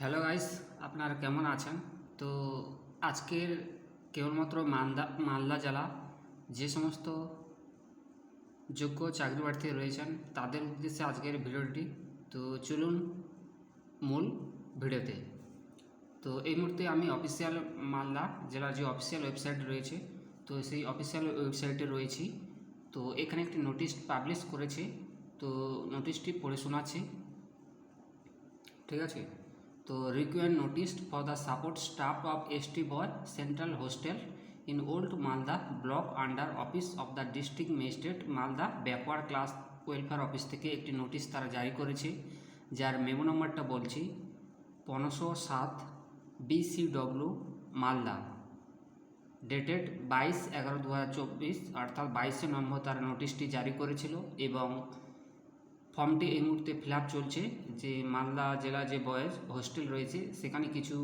Hello guys আপনারা কেমন আছেন? তো আজকের কেবলমাত্র মালদা মালদা জেলা যে সমস্ত যোগ্য চাকরি প্রার্থী রয়েছেন, তাদের উদ্দেশ্যে আজকের ভিডিওটি। তো চলুন মূল ভিডিওতে। তো এই মুহূর্তে আমি অফিসিয়াল মালদা জেলার যে অফিসিয়াল ওয়েবসাইট রয়েছে, তো সেই অফিসিয়াল ওয়েবসাইটে রয়েছি। তো এখানে একটি নোটিশ পাবলিশ করেছে, তো নোটিশটি পড়ে শোনাচ্ছি। ঠিক আছে? তো require notice for the support staff of S T boy central hostel in old Malda block under office of the district magistrate Malda backward class welfare office থেকে একটি নোটিশ তারা জারি করেছে, যার মেমো নম্বরটা বলছি, পনেরোশো সাত বিসিডব্লিউ মালদা ডেটেড বাইশ এগারো দু হাজার চব্বিশ, অর্থাৎ বাইশে নম্বর তারা নোটিশটি জারি করেছিল এবং ফর্মটি এই মুহূর্তে ফিল চলছে যে মালদা জেলা যে বয়েজ হোস্টেল রয়েছে, সেখানে কিছু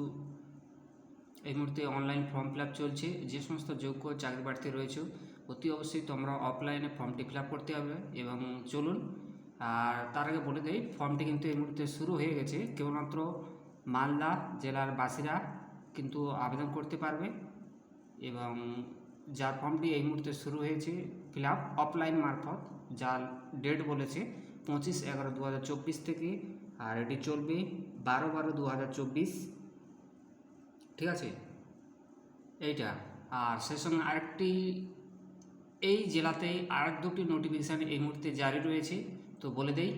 এই মুহূর্তে অনলাইন ফর্ম ফিল চলছে। যে সমস্ত যোগ্য চাকরি প্রার্থী রয়েছে, অতি অবশ্যই তোমরা অফলাইনে ফর্মটি ফিল করতে হবে এবং চলুন। আর তার আগে বলে দেই, ফর্মটি কিন্তু এই মুহূর্তে শুরু হয়ে গেছে। কেবলমাত্র মালদা জেলার বাসীরা কিন্তু আবেদন করতে পারবে এবং যার ফর্মটি এই মুহূর্তে শুরু হয়েছে ফিল আপ অফলাইন মারফত, যার ডেট বলেছে পঁচিশ এগারো দু হাজার চব্বিশ থেকে, আর এটি চলবে বারো বারো দু হাজার চব্বিশ। ঠিক আছে? এইটা। আর সে সঙ্গে আরেকটি, এই জেলাতে আর দুটি নোটিফিকেশান এই মুহূর্তে জারি রয়েছে। তো বলে দেই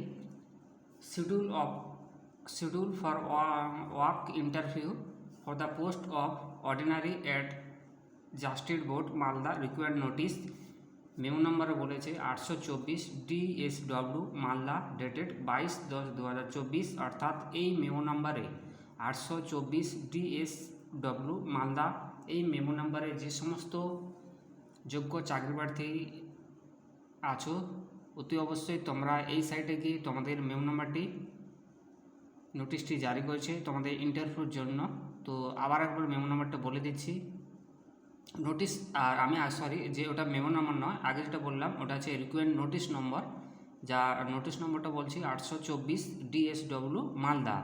schedule of schedule for work interview for the post of ordinary at justice board Malda required notice memo নম্বরে বলেছে আটশো চব্বিশ ডিএসডব্লিউ মালদা ডেটেড বাইশ দশ দু হাজার চব্বিশ, অর্থাৎ এই মেমো নম্বরে আটশো চব্বিশ ডিএসডব্লিউ মালদা, এই মেমো নম্বরে যে সমস্ত যোগ্য চাকরি প্রার্থী আছো, অতি অবশ্যই তোমরা এই সাইটে গিয়ে তোমাদের মেমো নাম্বারটি নোটিশটি জারি করেছে তোমাদের ইন্টারভিউর জন্য। তো আবার একবার মেমো নাম্বারটা বলে দিচ্ছি। নোটিশ আর আমি সরি যে ওটা মেমো নম্বর নয়, আগে যেটা বললাম, ওটা হচ্ছে রিকোয়েন্ট নোটিশ নম্বর যা নোটিশ নম্বরটা বলছি আটশো চব্বিশ ডিএসডব্লিউ মালদা,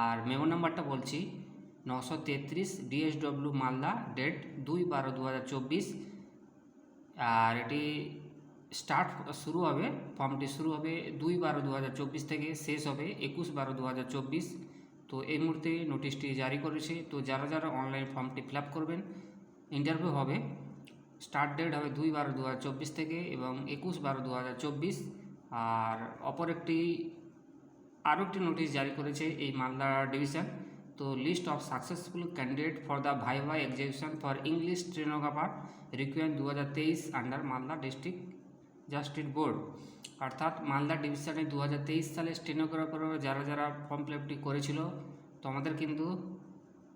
আর মেমো নাম্বারটা বলছি নশো তেত্রিশ ডিএসডব্লিউ মালদা ডেট দুই বারো দু হাজার চব্বিশ, আর এটি স্টার্ট শুরু হবে ফর্মটি শুরু হবে দুই বারো দু হাজার চব্বিশ থেকে, শেষ হবে একুশ বারো দু হাজার চব্বিশ। তো এই মুহূর্তে নোটিশটি জারি করেছে, তো যারা যারা অনলাইন ফর্মটি ফিল করবেন ইন্টারভিউ হবে। স্টার্ট ডেট হবে দুই বারো দু থেকে এবং একুশ বারো দু আর অপর একটি আরও একটি নোটিশ জারি করেছে এই মালদা ডিভিশন তো list of successful candidate for the viva examination for English stenographer require দু হাজার তেইশ under Malda district justice board অর্থাৎ মালদা ডিভিশনে দু হাজার তেইশ সালে স্টেনোগ্রাফার যারা যারা ফর্ম ফিল করেছিল, তো আমাদের কিন্তু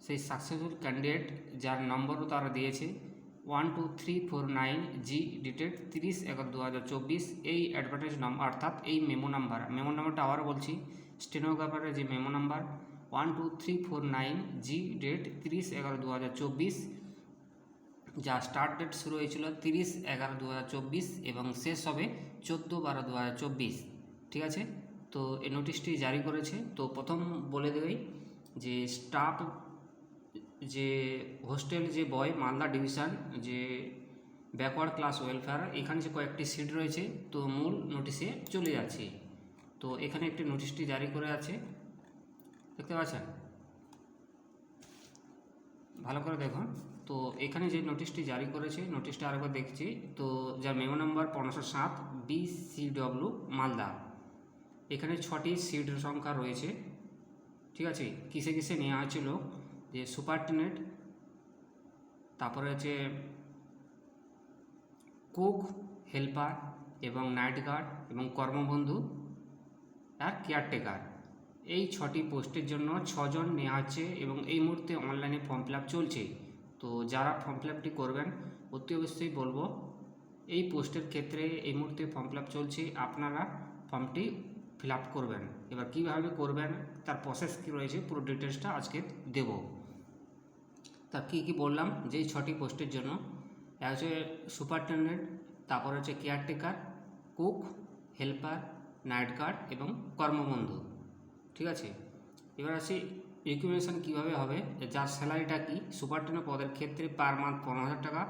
সেই সাকসেসফুল ক্যান্ডিডেট যার নম্বরও তারা দিয়েছে। One two three four nine G dated তিরিশ, এগারো দু হাজার চব্বিশ। এই অ্যাডভার্টাইজ নাম্বার অর্থাৎ এই মেমো নাম্বার মেমো নাম্বারটা আবার বলছি স্টেনোগ্রাফারের যে memo number one two three four nine G date তিরিশ, এগারো দু হাজার চব্বিশ। যা স্টার্ট ডেট শুরু হয়েছিল তিরিশ, এগারো দু হাজার চব্বিশ এবং শেষ হবে চোদ্দ, বারো দু হাজার চব্বিশ। ঠিক আছে? তো এই নোটিশটি জারি করেছে। তো প্রথম বলে দেবেই যে স্টাফ যে হোস্টেল যে বয় মালদা ডিভিশন যে ব্যাকওয়ার্ড ক্লাস ওয়েলফেয়ার এখানে যে কয়েকটি সিট রয়েছে, তো মূল নোটিশে চলে যাচ্ছে। তো এখানে একটি নোটিশটি জারি করে আছে। দেখতে পাচ্ছেন? ভালো করে দেখুন। তো এখানে যে নোটিশটি জারি করেছে নোটিশটা আরেকবার দেখছি। তো যার মেমো নম্বর পনেরোশো সাত বিসিডব্লিউ মালদা। এখানে ছটি সিট সংখ্যা রয়েছে। ঠিক আছে? কিসে কিসে নেওয়া হয়েছিল যে সুপারটেনেন্ট তারপরে হচ্ছে কুক, হেল্পার এবং নাইট গার্ড এবং কর্মবন্ধু আর কেয়ারটেকার। এই ছটি পোস্টের জন্য ছজন নেওয়া হচ্ছে এবং এই মুহূর্তে অনলাইনে ফর্ম ফিল চলছে। তো যারা ফর্ম ফিল করবেন, অতি অবশ্যই বলব, এই পোস্টের ক্ষেত্রে এই মুহূর্তে ফর্ম ফিল চলছে, আপনারা ফর্মটি ফিল করবেন। এবার কীভাবে করবেন, তার প্রসেস কী রয়েছে, পুরো ডিটেলসটা আজকে দেব। তা কী কী বললাম? যে ছটি পোস্টের জন্য। এক হচ্ছে সুপারটেন্ডেন্ট, তারপর হচ্ছে caretaker, cook, helper, night guard এবং কর্মবন্ধু। ঠিক আছে? এবার আসি রিকমেন্ডেশন কীভাবে হবে? যার স্যালারিটা কি? সুপার টেনের পদের ক্ষেত্রে পার মান্থ পনেরো হাজার টাকা,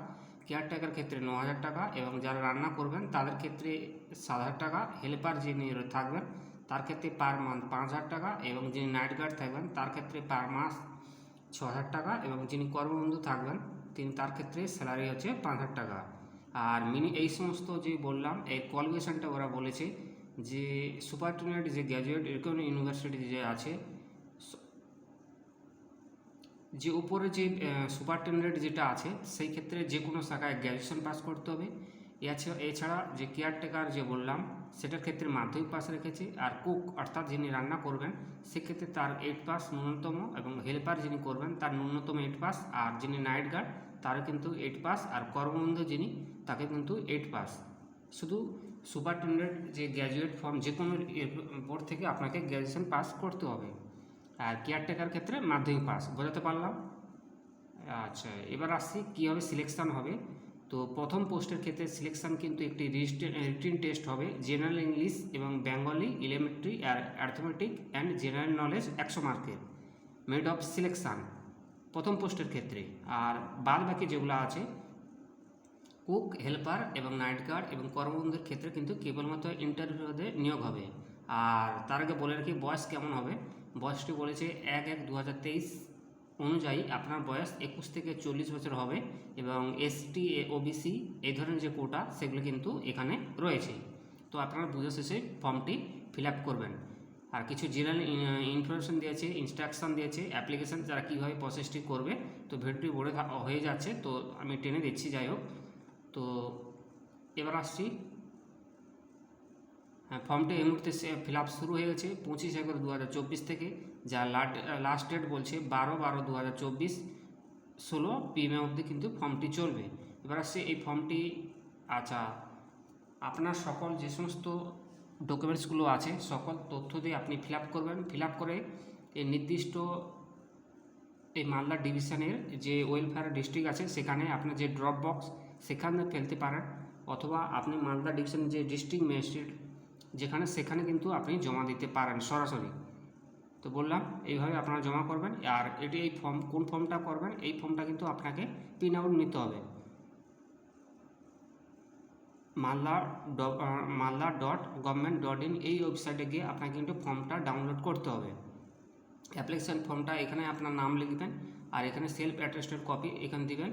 কেয়ারটেকার ক্ষেত্রে ন হাজার টাকা এবং যারা রান্না করবেন তাদের ক্ষেত্রে সাত হাজার টাকা, হেল্পার যিনি থাকবেন তার ক্ষেত্রে পার মান্থ পাঁচ হাজার টাকা এবং যিনি নাইট গার্ড থাকবেন তার ক্ষেত্রে পার মাস ছ হাজার টাকা এবং যিনি কর্মবন্ধু থাকবেন, তিনি তার ক্ষেত্রে স্যালারি হচ্ছে পাঁচ হাজার টাকা। আর মিনি, এই সমস্ত যে বললাম, এই কোয়ালিফিকেশানটা ওরা বলেছে যে সুপারটেন্ডেন্ট যে গ্র্যাজুয়েট এরকম ইউনিভার্সিটি যে আছে, যে উপরে যে সুপারটেন্ডেন্ট যেটা আছে, সেই ক্ষেত্রে যে কোনো শাখায় গ্র্যাজুয়েশন পাস করতে হবে। এছাড়া এছাড়া যে কেয়ারটেকার যে বললাম সেটার ক্ষেত্রে মাধ্যমিক পাস রেখেছে আর কুক অর্থাৎ যিনি রান্না করবেন, সেক্ষেত্রে তার এইট পাস ন্যূনতম এবং হেল্পার যিনি করবেন তার ন্যূনতম এইট পাস আর যিনি নাইট গার্ড তারও কিন্তু এইট পাস আর কর্মবন্ধু যিনি তাকে কিন্তু এইট পাস শুধু সুপারটেন্ডেন্ট যে গ্র্যাজুয়েট ফর্ম যে কোনো বোর্ড থেকে আপনাকে গ্র্যাজুয়েশন পাস করতে হবে। আর কেয়ারটেকার ক্ষেত্রে মাধ্যমিক পাস বোঝাতে পারলাম? আচ্ছা এবার আসছি কীভাবে সিলেকশান হবে। তো প্রথম পোস্টের ক্ষেত্রে সিলেকশান কিন্তু একটি রিটিন টেস্ট হবে। জেনারেল ইংলিশ এবং বেঙ্গলি ইলেমেন্ট্রি আর অ্যাথমেটিক অ্যান্ড জেনারেল নলেজ একশো মার্কের মেড অফ সিলেকশান প্রথম পোস্টের ক্ষেত্রে। আর বাদ বাকি যেগুলো আছে কুক হেল্পার এবং নাইট গার্ড এবং কর্মবন্ধুর ক্ষেত্রে কিন্তু কেবলমাত্র ইন্টারভিউতে নিয়োগ হবে। আর তার আগে বলে রাখি, বয়স কেমন হবে? বয়সটি বলেছে এক এক দু হাজার তেইশ অনুযায়ী আপনার বয়স একুশ থেকে চল্লিশ বছর হবে এবং এসটি ওবিসি এই ধরনের যে কোটা সেগুলো কিন্তু এখানে রয়েছে। তো আপনারা বুঝে শেষে ফর্মটি ফিল করবেন। আর কিছু জেনারেল ইনফরমেশন দিয়েছে ইনস্ট্রাকশন দিয়েছে অ্যাপ্লিকেশান যারা কীভাবে প্রসেসটি করবে, তো ভিডিওটি বড় হয়ে যাচ্ছে, তো আমি টেনে দিচ্ছি, যাই হোক। তো এবার আসছি। হ্যাঁ ফর্মটি এই মুহূর্তে ফিল শুরু হয়ে গেছে পঁচিশ এগারো দু থেকে। যা লাস্ট ডেট বলছে বারো বারো দু হাজার চব্বিশ, ষোলো পিএমএ অবধি কিন্তু ফর্মটি চলবে। এবার আসছে এই ফর্মটি আচ্ছা আপনার সকল যে সমস্ত ডকুমেন্টসগুলো আছে, সকল তথ্য দিয়ে আপনি ফিল করবেন। ফিল করে এই নির্দিষ্ট এই মালদা ডিভিশনের যে ওয়েলফেয়ার ডিস্ট্রিক্ট আছে, সেখানে আপনার যে ড্রপ বক্স সেখানে ফেলতে পারেন। অথবা আপনি মালদা ডিভিশনের যে ডিস্ট্রিক্ট ম্যাজিস্ট্রেট যেখানে সেখানে কিন্তু আপনি জমা দিতে পারেন সরাসরি। তো বললাম, এইভাবে আপনারা জমা করবেন। আর এটি এই ফর্ম কোন ফর্মটা করবেন, এই ফর্মটা কিন্তু আপনাকে প্রিন্ট আউট নিতে হবে। Malda Malda dot government dot in এই ওয়েবসাইটে গিয়ে আপনাকে কিন্তু ফর্মটা ডাউনলোড করতে হবে। অ্যাপ্লিকেশান ফর্মটা এখানে আপনার নাম লিখবেন, আর এখানে সেলফ অ্যাটেস্টেড কপি এখানে দিবেন।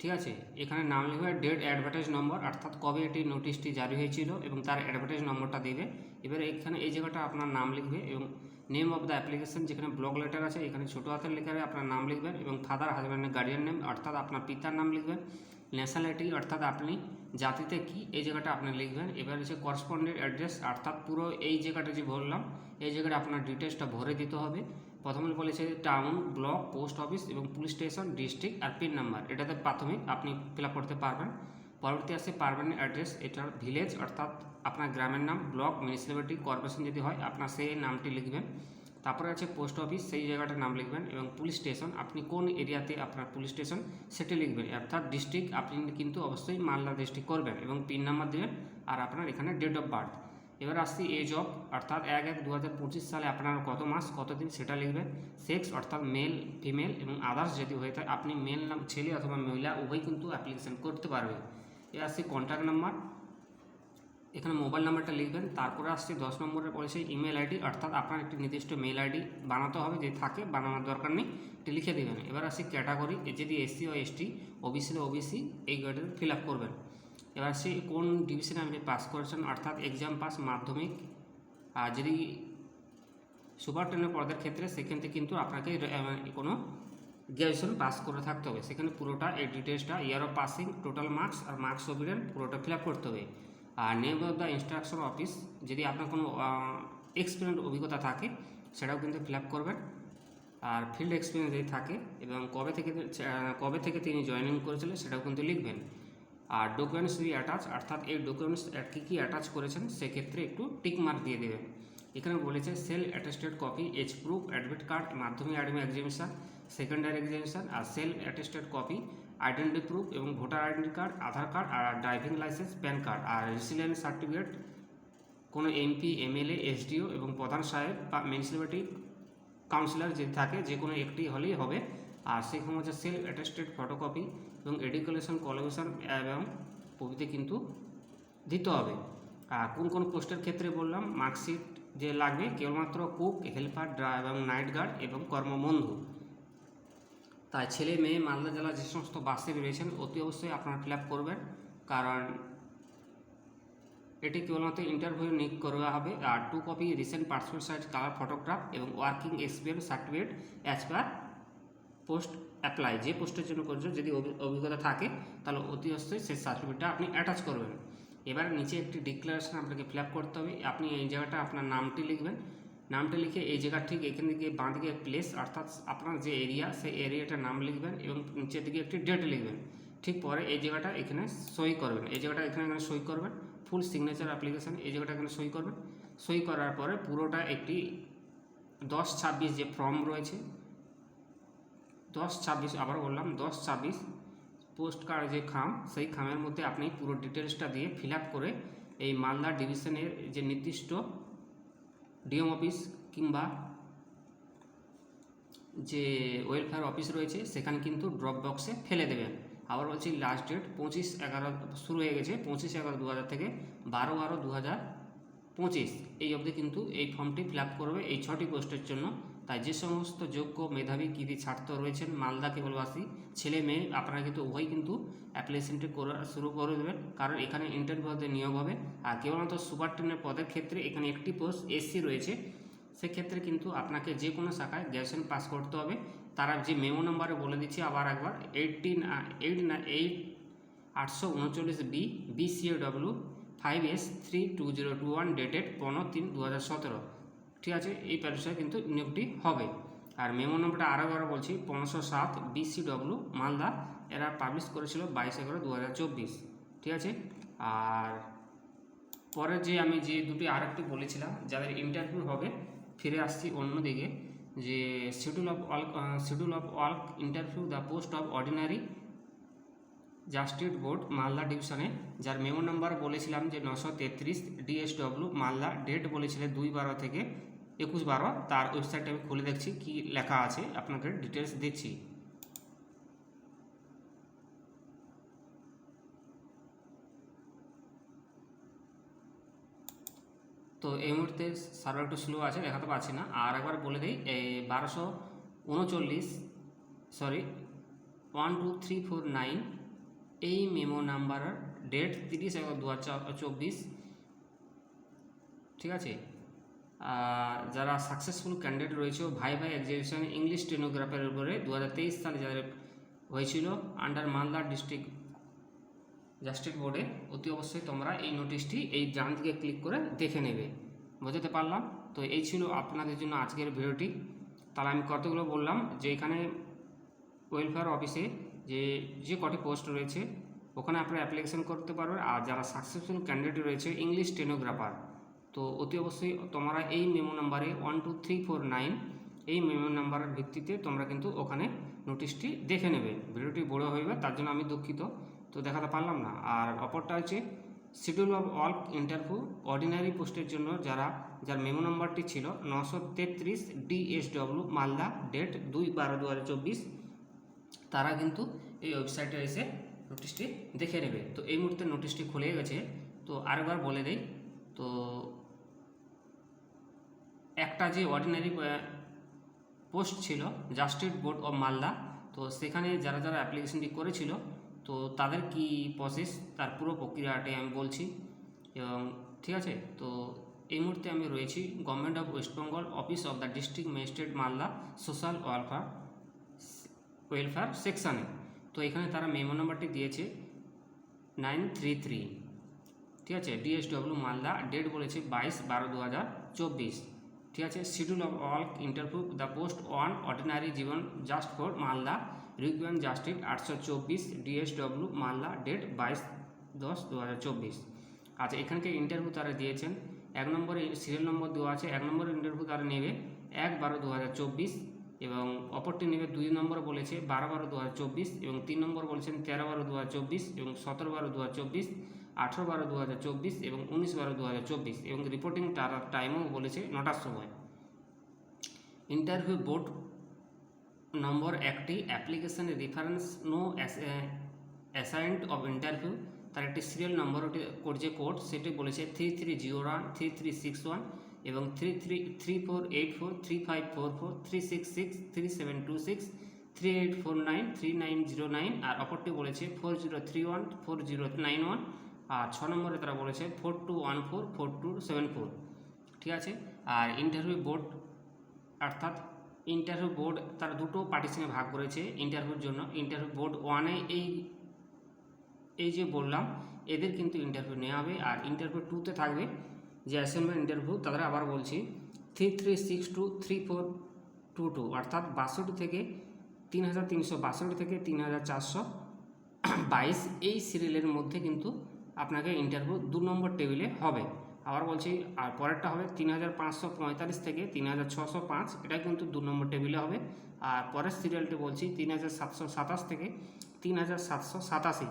ঠিক আছে? এখানে নাম লিখবে ডেট অ্যাডভার্টাইজ নম্বর অর্থাৎ কবে এটি নোটিশটি জারি হয়েছিল এবং তার অ্যাডভার্টাইজ নম্বরটা দিবে। এবার এখানে এই জায়গাটা আপনার নাম লিখবে এবং নেম অফ দ্য অ্যাপ্লিকেশন যেখানে ব্লক লেটার আছে, এখানে ছোটো হাতের লেখারে আপনার নাম লিখবেন এবং ফাদার হাজব্যান্ডের গার্ডিয়ান নেম অর্থাৎ আপনার পিতার নাম লিখবেন। ন্যাশনালিটি অর্থাৎ আপনি জাতিতে কি এই জায়গাটা আপনি লিখবেন। এবার হচ্ছে করসপন্ডেন্ট অ্যাড্রেস অর্থাৎ পুরো এই জায়গাটা যে বললাম, এই জায়গাটা আপনার ডিটেলসটা ভরে দিতে হবে। প্রথমে বলেছে টাউন ব্লক পোস্ট অফিস এবং পুলিশ স্টেশন ডিস্ট্রিক্ট আর পিন নাম্বার এটাতে প্রাথমিক আপনি ফিল করতে পারবেন। পরবর্তী আসছে পারমানেন্ট অ্যাড্রেস, এটার ভিলেজ, অর্থাৎ আপনার গ্রামের নাম, ব্লক মিউনিসিপ্যালিটি কর্পোরেশন যদি হয়, আপনার সেই নামটি লিখবেন। তারপরে আছে পোস্ট অফিস সেই জায়গাটার নাম লিখবেন এবং পুলিশ স্টেশন আপনি কোন এরিয়াতে আপনার পুলিশ স্টেশন সেটি লিখবেন। অর্থাৎ ডিস্ট্রিক্ট আপনি কিন্তু অবশ্যই মালদা ডিস্ট্রিক্ট করবেন এবং পিন নাম্বার দেবেন আর আপনার এখানে ডেট অফ বার্থ এবার আসছি এজ অফ অর্থাৎ এক এক দু সালে আপনার কত মাস কত দিন সেটা লিখবেন। সেক্স অর্থাৎ মেল ফিমেল এবং আদার্স যদি হয়ে থাকে, আপনি মেল নাম, ছেলে অথবা মহিলা, উভয় কিন্তু অ্যাপ্লিকেশন করতে পারবে এবার আসছি কন্ট্যাক্ট নাম্বার এখানে মোবাইল নাম্বারটা লিখবেন, তারপরে আসছে দশ নম্বরের পরে সেই ইমেল আইডি অর্থাৎ আপনার একটি নির্দিষ্ট মেল আইডি বানাতে হবে, যে থাকে, বানানোর দরকার নেই, এটি লিখে দেবেন। এবার আসছি ক্যাটাগরি যদি এসসি ও এসটি ওবিসি ওবিসি এই গাইডে ফিল আপ করবেন। এবার সে কোন ডিভিশনে আপনি পাস করেছেন, অর্থাৎ এক্সাম পাস মাধ্যমিক, আর যদি সুপার টেনের পদের ক্ষেত্রে থেকে কিন্তু আপনাকে কোনো গ্র্যাজুয়েশন পাস করে থাকতে হবে। সেখানে পুরোটা এই ডিটেলসটা year of passing total marks R marks obtained পুরোটা ফিল আপ করতে হবে। আর name of the instruction office যদি আপনার কোনো এক্সপিরিয়েন্স অভিজ্ঞতা থাকে, সেটাও কিন্তু ফিল আপ করবেন। আর ফিল্ড এক্সপিরিয়েন্স যদি থাকে এবং কবে থেকে কবে থেকে তিনি জয়েনিং করেছিলেন, সেটাও কিন্তু লিখবেন। আর ডকুমেন্টস যদি অ্যাটাচ অর্থাৎ এই ডকুমেন্টস কী কী অ্যাটাচ করেছেন, সেক্ষেত্রে একটু টিক মার্ক দিয়ে দেবেন। এখানে বলেছে self attested copy age proof admit card Madhyamik admit examination secondary examination আর self attested copy identity proof এবং voter identity card Aadhaar card আর ড্রাইভিং লাইসেন্স প্যান কার্ড আর রেসিডেন্ট সার্টিফিকেট কোনো এমপি এমএলএ এসডিও এবং প্রধান সাহেব বা municipality councillor যে থাকে, যে কোনো একটি হলেই হবে। আর সেরকম হচ্ছে সেলফ অ্যাটেস্টেড ফটোকপি এবং এডুকেশন কোয়ালিফিকেশন এবং প্রভৃতি কিন্তু দিতে হবে। আর কোন কোন পোস্টের ক্ষেত্রে বললাম মার্কশিট যে লাগবে কেবলমাত্র কুক, হেল্পার, ড্রা এবং নাইট গার্ড এবং কর্মবন্ধু। তাই ছেলে, মেয়ে, মালদা জেলার যে সমস্ত বাসে রয়েছেন, অতি অবশ্যই আপনারা ফিল করবেন। কারণ এটি কেবলমাত্র ইন্টারভিউ নিক করা হবে আর two copy recent passport size colour photograph এবং working experience certificate as per post apply যে পোস্টের জন্য করছ, যদি অভিজ্ঞতা থাকে, তাহলে অতি অবশ্যই সেই সার্টিফিকেটটা আপনি অ্যাটাচ করবেন। এবার নিচে একটি ডিক্লারেশন আপনাকে ফিল করতে হবে। আপনি এই জায়গাটা আপনার নামটি লিখবেন। নামটা লিখে এই জায়গা ঠিক এখান থেকে বাঁ দিকে প্লেস অর্থাৎ আপনার যে এরিয়া সেই এরিয়াটার নাম লিখবেন এবং নিচের দিকে একটি ডেট লিখবেন। ঠিক পরে এই জায়গাটা এখানে সই করবেন। এই জায়গাটা এখানে এখানে সই করবেন। ফুল সিগনেচার অ্যাপ্লিকেশন এই জায়গাটা এখানে সই করবেন। সই করার পরে পুরোটা একটি দশ ছাব্বিশ যে ফর্ম রয়েছে, দশ ছাব্বিশ আবার বললাম দশ ছাব্বিশ পোস্ট কার্ড যে খাম, সেই খামের মধ্যে আপনি পুরো ডিটেলসটা দিয়ে ফিল করে এই মালদা ডিভিশনের যে নির্দিষ্ট ডিএম অফিস কিংবা যে ওয়েলফেয়ার অফিস রয়েছে, সেখানে কিন্তু ড্রপ বক্সে ফেলে দেবেন। আবার বলছি লাস্ট ডেট পঁচিশ এগারো শুরু হয়ে গেছে, পঁচিশ এগারো দু থেকে বারো বারো দু পঁচিশ। এই অবধি কিন্তু এই ফর্মটি ফিল করবে এই ছটি পোস্টের জন্য। তাই যে সমস্ত যোগ্য মেধাবী কৃতি ছাত্র রয়েছেন, মালদা কেবলবাসী ছেলে মেয়ে, আপনারা কিন্তু উভয় কিন্তু অ্যাপ্লিকেশনটি করা শুরু করে দেবেন। কারণ এখানে ইন্টারভিউতে নিয়োগ হবে। আর কেবলমাত্র সুপারটেন্ডেন্ট পদের ক্ষেত্রে এখানে একটি পোস্ট এসসি রয়েছে। সেক্ষেত্রে কিন্তু আপনাকে যে কোনো শাখায় গ্র্যাজুয়েশন পাস করতে হবে। তারা যে মেমো নম্বরে বলে দিচ্ছি আবার একবার এইটিন এইট না এইট আটশো উনচল্লিশ B BCAW five S three two zero two one dated পনেরো তিন দু হাজার সতেরো। ঠিক আছে? এই পরীক্ষায় কিন্তু নিয়োগটি হবে। আর মেমো নম্বরটা আরও একবার বলছি, পনেরোশো সাত বিসিডব্লিউ মালদা, এরা পাবলিশ করেছিল বাইশ এগারো দু ঠিক আছে? আর পরে যে আমি যে দুটি আরেকটি বলেছিলাম, যাদের ইন্টারভিউ হবে, ফিরে আসছি অন্যদিকে, যে schedule of work schedule of work interview the post of ordinary justice board Malda ডিভিশনে যার মেমো নাম্বার বলেছিলাম যে নশো তেত্রিশ ডিএসডব্লিউ মালদা ডেট বলেছিলেন দুই বারো থেকে একুশ বারো, তার ওয়েবসাইটটা আমি খুলে দেখছি, কি লেখা আছে, আপনাকে ডিটেলস দিচ্ছি। তো এই মুহূর্তে সার্ভার একটু স্লো আছে, দেখাতে পারছি না। আর একবার বলে দিই বারোশো উনচল্লিশ sorry one two three four nine এই মেমো নাম্বারের ডেট তিরিশ এগারো দু হাজার চব্বিশ। ঠিক আছে? যারা সাকসেসফুল ক্যান্ডিডেট রয়েছে ভাই ভাই এক্সিবিশন ইংলিশ স্টেনোগ্রাফের উপরে দু হাজার তেইশ সালে যাদের হয়েছিল আন্ডার মালদা ডিস্ট্রিক্ট জাস্টিস বোর্ডে অতি অবশ্যই তোমরা এই নোটিশটি এই ডান দিকে ক্লিক করে দেখে নেবে। বোঝাতে পারলাম? তো এই ছিল আপনাদের জন্য আজকের ভিডিওটি। তাহলে আমি কতগুলো বললাম? যে এখানে ওয়েলফেয়ার অফিসে যে যে কটি পোস্ট রয়েছে, ওখানে আপনারা অ্যাপ্লিকেশন করতে পারবেন। আর যারা সাকসেসফুল ক্যান্ডিডেট রয়েছে ইংলিশ স্টেনোগ্রাফার তো অতি অবশ্যই তোমরা এই মেমো নাম্বারে one two three four nine এই মেমো নাম্বারের ভিত্তিতে তোমরা কিন্তু ওখানে নোটিশটি দেখে নেবে। ভিডিওটি বড় হইবে, তার জন্য আমি দুঃখিত। তো দেখাতে পারলাম না। আর অপরটা হচ্ছে schedule of work interview ordinary পোস্টের জন্য যারা, যার মেমো নাম্বারটি ছিল নশো তেত্রিশ ডিএসডব্লিউ মালদা ডেট দুই বারো দু চব্বিশ, তারা কিন্তু এই ওয়েবসাইটে এসে নোটিশটি দেখে নেবে। তো এই মুহূর্তে নোটিশটি খুলে গেছে। তো আরেকবার বলে দেই, তো একটা যে অর্ডিনারি পোস্ট ছিল জাস্টিস বোর্ড অফ মালদা তো সেখানে যারা যারা অ্যাপ্লিকেশনটি করেছিল, তো তাদের কি প্রসেস তার পুরো প্রক্রিয়াটাই আমি বলছি। এবং ঠিক আছে, তো এই মুহূর্তে আমি রয়েছি government of West Bengal office of the district magistrate Malda social welfare welfare সেকশানে তো এখানে তারা মেমো নাম্বারটি দিয়েছে নাইন থ্রি থ্রি ঠিক আছে ডিএসডব্লিউ মালদা ডেট বলেছে বাইশ বারো দু হাজার চব্বিশ। ঠিক আছে? Schedule of all interview the post one ordinary Jibon just for Malda রিকুয়েন justice আটশো চব্বিশ, ডিএসডব্লিউ মালদা, ডেট বাইশ দশ দু হাজার চব্বিশ। আচ্ছা এখানকে ইন্টারভিউ তারা দিয়েছেন। এক নম্বরে সিরিয়াল নম্বর দেওয়া আছে। এক নম্বরের ইন্টারভিউ তারা নেবে এক বারো দু হাজার চব্বিশ এবং অপরটি নেবে দুই নম্বর বলেছে বারো বারো দু হাজার চব্বিশ এবং তিন নম্বর বলেছেন তেরো বারো দু হাজার চব্বিশ এবং সতেরো বারো দু হাজার চব্বিশ। আঠেরো বারো দু হাজার চব্বিশ এবং উনিশ বারো দু হাজার চব্বিশ এবং রিপোর্টিং টাইমও বলেছে নটার সময়। ইন্টারভিউ বোর্ড নম্বর একটি application reference no assigned of interview তার একটি সিরিয়াল নম্বর যে কোড সেটি বলেছে three three zero one three three six one এবং three three three four eight four three five four four three six six three seven two six three eight four nine three nine zero nine আর অপরটি বলেছে four zero three one four zero nine one আর ছ নম্বরে তারা বলেছে four two one four four two seven four ঠিক আছে? আর interview board অর্থাৎ ইন্টারভিউ বোর্ড তার দুটো পার্টিশনে ভাগ করেছে ইন্টারভিউর জন্য। ইন্টারভিউ বোর্ড ওয়ানে এই এই যে বললাম, এদের কিন্তু ইন্টারভিউ নেওয়া হবে। আর ইন্টারভিউ টুতে থাকবে যে অ্যাসাইনমেন্ট ইন্টারভিউ তাদের আবার বলছি three three six two three four two two অর্থাৎ বাষট্টি থেকে তিন হাজার তিনশো, বাষট্টি থেকে তিন হাজার চারশো বাইশ এই সিরিয়ালের মধ্যে কিন্তু আপনাকে ইন্টারভিউ দু নম্বর টেবিলে হবে। আবার বলছি, আর পরেরটা হবে তিন হাজার পাঁচশো পঁয়তাল্লিশ থেকে তিন হাজার ছশো পাঁচ এটা কিন্তু দু নম্বর টেবিলে হবে। আর পরের সিরিয়ালটি বলছি, তিন হাজার সাতশো সাতাশ থেকে তিন হাজার সাতশো সাতাশি।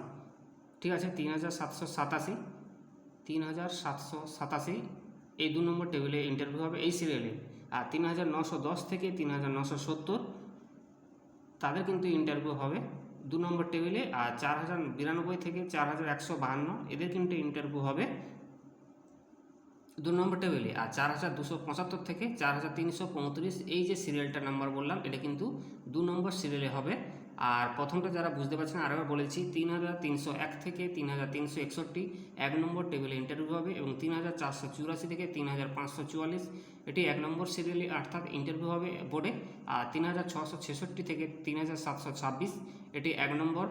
ঠিক আছে? তিন হাজার সাতশো সাতাশি, তিন হাজার সাতশো সাতাশি, এই দু নম্বর টেবিলে ইন্টারভিউ হবে এই সিরিয়ালে আর তিন হাজার নশো দশ থেকে তিন হাজার নশো সত্তর, তাদের কিন্তু ইন্টারভিউ হবে দু নম্বর টেবিলে আর চার হাজার বিরানব্বই থেকে চার হাজার একশো বাহান্ন, এদের কিন্তু ইন্টারভিউ হবে দু নম্বর টেবিলে আর চার হাজার দুশো পঁচাত্তর থেকে চার হাজার তিনশো পঁয়ত্রিশ, এই যে সিরিয়ালটা নাম্বার বললাম, এটা কিন্তু দু নম্বর সিরিয়ালে হবে। আর প্রথমটা যারা বুঝতে পারছেন, আরেকবার বলেছি তিন হাজার তিনশো এক থেকে তিন হাজার তিনশো একষট্টি, এক নম্বর টেবিলে ইন্টারভিউ হবে এবং তিন হাজার চারশো চুরাশি থেকে তিন হাজার পাঁচশো চুয়াল্লিশ। এটি এক নম্বর সিরিয়ালে অর্থাৎ ইন্টারভিউ হবে বোর্ডে, আর তিন হাজার ছশো ছেষট্টি থেকে তিন হাজার সাতশো ছাব্বিশ। এটি এক নম্বর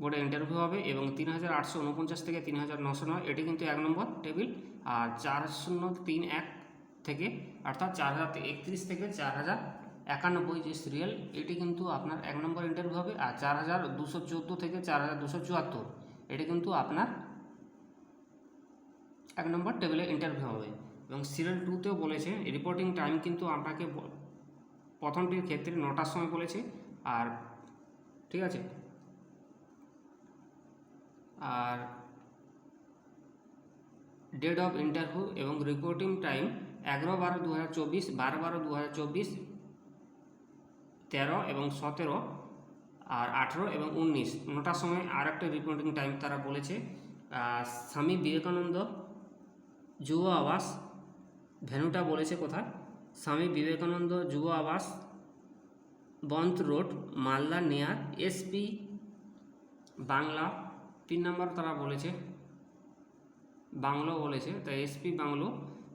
বোর্ডে ইন্টারভিউ হবে এবং তিন হাজার আটশো উনপঞ্চাশ থেকে তিন হাজার নশো নয়। এটি কিন্তু এক নম্বর টেবিল আর চার শূন্য তিন এক থেকে অর্থাৎ চার হাজার একত্রিশ থেকে চার হাজার একানব্বই যে সিরিয়াল এটি কিন্তু আপনার এক নম্বর ইন্টারভিউ হবে আর চার হাজার দুশো চোদ্দ থেকে চার হাজার দুশো চুয়াত্তর। এটি কিন্তু আপনার এক নম্বর টেবিলে ইন্টারভিউ হবে। এবং সিরিয়াল টুতেও বলেছে রিপোর্টিং টাইম কিন্তু আপনাকে প্রথমটির ক্ষেত্রে নটার সময় বলেছে। আর, ঠিক আছে? আর ডেট অফ ইন্টারভিউ এবং রিপোর্টিং টাইম এগারো বারো দু হাজার চব্বিশ, বারো বারো দু হাজার চব্বিশ তেরো এবং সতেরো আর আঠেরো এবং উনিশ। নটার সময় আর একটা রিপোর্টিং টাইম তারা বলেছে স্বামী বিবেকানন্দ যুব আবাস ভেন্যুটা বলেছে কোথায়? স্বামী বিবেকানন্দ যুব আবাস বন্ত রোড, মালদা নেয়ার এসপি বাংলা পিন নাম্বার তারা বলেছে, বাংলো বলেছে। তাই এসপি বাংলো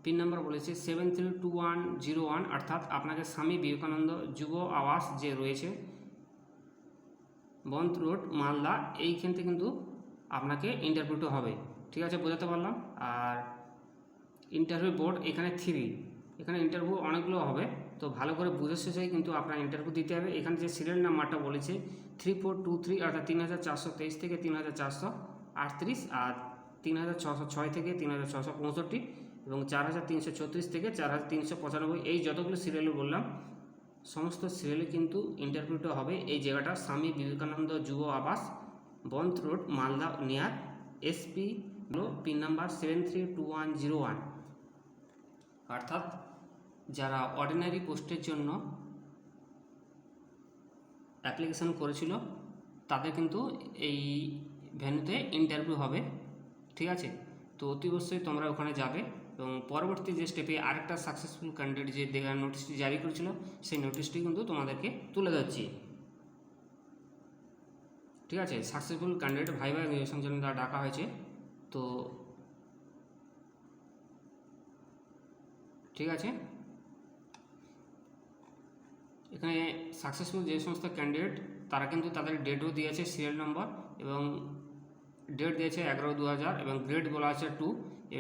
পিন নাম্বার বলেছে seven three two one zero one, অর্থাৎ আপনাকে স্বামী বিবেকানন্দ যুব আবাস যে রয়েছে বন্ত রোড, মালদা এইখানতে কিন্তু আপনাকে ইন্টারভিউটা হবে। ঠিক আছে, বোঝাতে পারলাম? আর ইন্টারভিউ বোর্ড এখানে থ্রি এখানে ইন্টারভিউ অনেকগুলো হবে, তো ভালো করে বুঝে শেষে কিন্তু আপনার ইন্টারভিউ দিতে হবে। এখানে যে সিরিয়াল নাম্বারটা বলেছে থ্রি ফোর টু থ্রি অর্থাৎ তিন হাজার চারশো তেইশ থেকে তিন হাজার চারশো আটত্রিশ আর তিন হাজার ছশো ছয় থেকে তিন হাজার ছশো পঁয়ষট্টি। এবং চার হাজার তিনশো ছত্রিশ থেকে চার হাজার তিনশো পঁচানব্বই এই যতগুলো সিরিয়ালে বললাম, সমস্ত সিরিয়ালে কিন্তু ইন্টারভিউটা হবে। এই জায়গাটা স্বামী বিবেকানন্দ যুব আবাস বন্ত road, Malda, near SP pin number seven three two one zero one অর্থাৎ যারা অর্ডিনারি পোস্টের জন্য অ্যাপ্লিকেশন করেছিল, তাদের কিন্তু এই ভেন্যুতে ইন্টারভিউ হবে। ঠিক আছে? তো অতি অবশ্যই তোমরা ওখানে যাবে। এবং পরবর্তী যে স্টেপে আরেকটা সাকসেসফুল ক্যান্ডিডেট যে নোটিশটি জারি করেছিল, সেই নোটিশটি কিন্তু তোমাদেরকে তুলে দিচ্ছি ঠিক আছে? সাকসেসফুল ক্যান্ডিডেট ভাই ভাই নির্বাচন জন্য তারা ডাকা হয়েছে। তো ঠিক আছে? এখানে সাকসেসফুল যে সমস্ত ক্যান্ডিডেট তারা কিন্তু তাদের ডেটও দিয়েছে সিরিয়াল নম্বর এবং ডেট দিয়েছে এগারো দু হাজার এবং গ্রেড বলা আছে to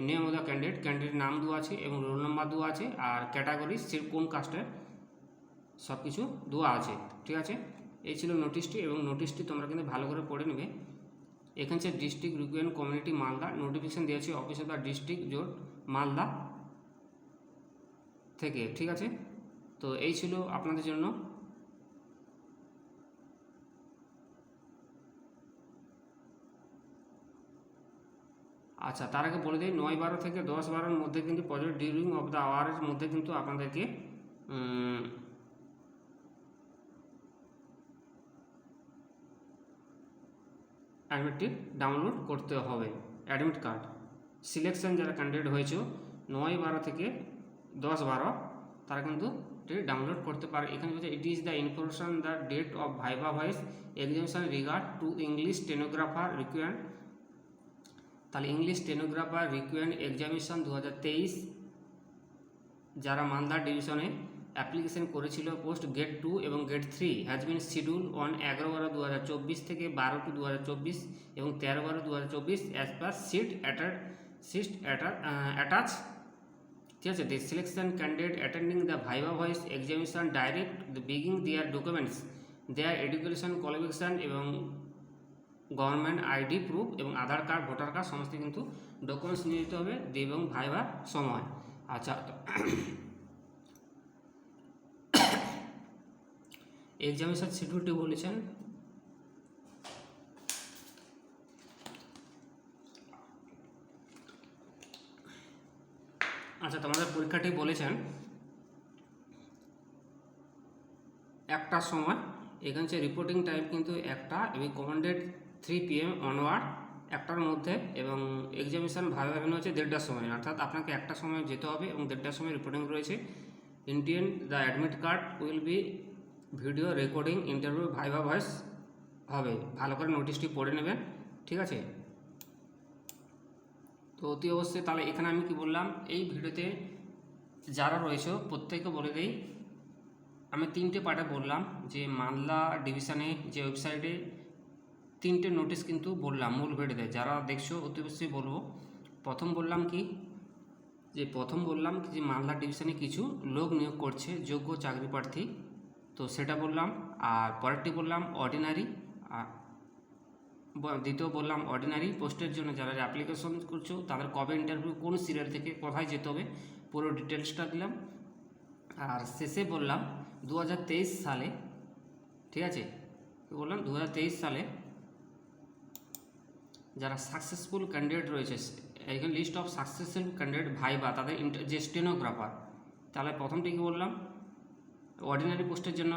name of the candidate candidate নাম দেওয়া আছে এবং রোল নাম্বার দেওয়া আছে আর ক্যাটাগরি সে কোন কাস্টের সব কিছু দেওয়া আছে, ঠিক আছে? এই ছিল নোটিশটি এবং নোটিশটি তোমরা কিন্তু ভালো করে পড়ে নেবে। এখানে district recruitment community Malda notification দিয়েছে office of the district judge Malda থেকে, ঠিক আছে? তো এই ছিল আপনাদের জন্য। আচ্ছা তার আগে বলে দিই, নয় বারো থেকে দশ বারোর মধ্যে কিন্তু প্রজেক্ট ডিউরিং অফ দ্য আওয়ারের মধ্যে কিন্তু আপনাদেরকে অ্যাডমিটটি ডাউনলোড করতে হবে। অ্যাডমিট কার্ড সিলেকশন যারা ক্যান্ডিডেট হয়েছে, নয় বারো থেকে দশ বারো, তারা কিন্তু ডাউনলোড করতে পারে। এখানে হচ্ছে it is the information the date of viva voce examination regard to English stenographer required তাহলে ইংলিশ টেনোগ্রাফার রিকুয়েন্ট এক্সামিনেশন দু যারা মালদা ডিভিশনে অ্যাপ্লিকেশন করেছিল পোস্ট গেট টু এবং grade three has been scheduled on এগারো বারো দু থেকে বারো টু দু হাজার চব্বিশ এবং তেরো বারো দু as per sheet অ্যাটার sheet attach ঠিক আছে the selection candidate attending the viva voce examination direct বিগিং their documents their education qualification এবং গভর্নমেন্ট আইডি প্রুফ এবং আধার কার্ড ভোটার কার্ড সমস্ত কিন্তু ডকুমেন্টস নিয়ে যেতে হবে এবং ভাইবার সময়। আচ্ছা। এক্সামিনেশন শিডিউলটি বলেছেন। আচ্ছা তোমাদের পরীক্ষাটি বলেছেন। একটার সময়, এখানে রিপোর্টিং টাইম কিন্তু একটা এবং কমান্ডেড থ্রি পিএম অনওয়ার্ড একটার মধ্যে, এবং এক্সামিনেশন ভাবে ভাবে হচ্ছে দেড়টার সময়। অর্থাৎ আপনাকে একটা সময় যেতে হবে এবং দেড়টার সময় রিপোর্টিং রয়েছে। Indian the admit card will be video recording interview viva voce হবে। ভালো করে নোটিশটি পড়ে নেবেন, ঠিক আছে? তো অতি অবশ্যই তাহলে এখানে আমি কি বললাম, এই ভিডিওতে যারা রয়েছে, প্রত্যেককে বলে দেই, আমি তিনটে পার্টে বললাম যে মালদা ডিভিশনে যে ওয়েবসাইটে তিনটে নোটিশ কিন্তু বললাম, মূল ভিডিওতে যারা দেখছ, অতি অবশ্যই বলব। প্রথম বললাম কি, যে প্রথম বললাম যে মালদা ডিভিশনে কিছু লোক নিয়োগ করছে, যোগ্য চাকরি প্রার্থী। তো সেটা বললাম, আর পরেরটি বললাম অর্ডিনারি দ্বিতীয় বললাম অর্ডিনারি পোস্টের জন্য যারা অ্যাপ্লিকেশন করছ, তাদের কবে ইন্টারভিউ কোন সিরিয়াল থেকে কোথায় যেতে হবে, পুরো ডিটেলসটা দিলাম। আর শেষে বললাম দু হাজার তেইশ সালে, ঠিক আছে? বললাম? দু হাজার তেইশ সালে যারা সাকসেসফুল ক্যান্ডিডেট রয়েছে, এখানে list of successful candidate viva, তাদের যে স্টেনোগ্রাফার তাহলে প্রথমটি কি বললাম? অর্ডিনারি পোস্টের জন্য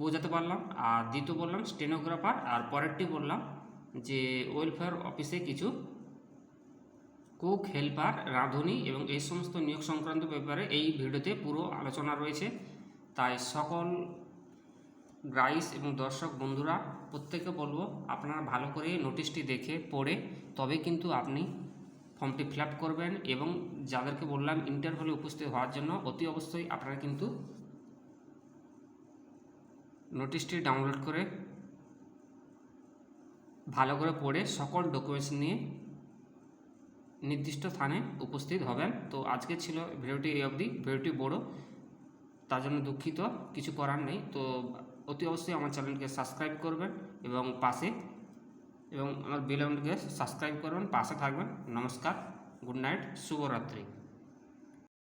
বোঝাতে পারলাম, আর দ্বিতীয় বললাম স্টেনোগ্রাফার আর পরেরটি বললাম যে ওয়েলফেয়ার অফিসে কিছু কুক হেল্পার রাঁধুনি এবং এই সমস্ত নিয়োগ সংক্রান্ত ব্যাপারে এই ভিডিওতে পুরো আলোচনা রয়েছে। তাই সকল গ্রাইস এবং দর্শক বন্ধুরা প্রত্যেকে বলব আপনারা ভালো করে নোটিশটি দেখে পড়ে, তবে কিন্তু আপনি ফর্মটি ফিল করবেন এবং যাদেরকে বললাম ইন্টারভিউ উপস্থিত হওয়ার জন্য, অতি অবশ্যই আপনারা কিন্তু নোটিশটি ডাউনলোড করে ভালো করে পড়ে সকল ডকুমেন্টস নিয়ে নির্দিষ্ট স্থানে উপস্থিত হবেন। তো আজকে ছিল ভিডিওটি এই অবধি। ভিডিওটি বড়, তার জন্য দুঃখিত, কিছু করার নেই। তো অতি অবশ্যই আমার চ্যানেলকে সাবস্ক্রাইব করবেন এবং পাশে এবং আমার বেল আইকনটিকে সাবস্ক্রাইব করবেন, পাশে থাকবেন। নমস্কার, গুড নাইট, শুভরাত্রি।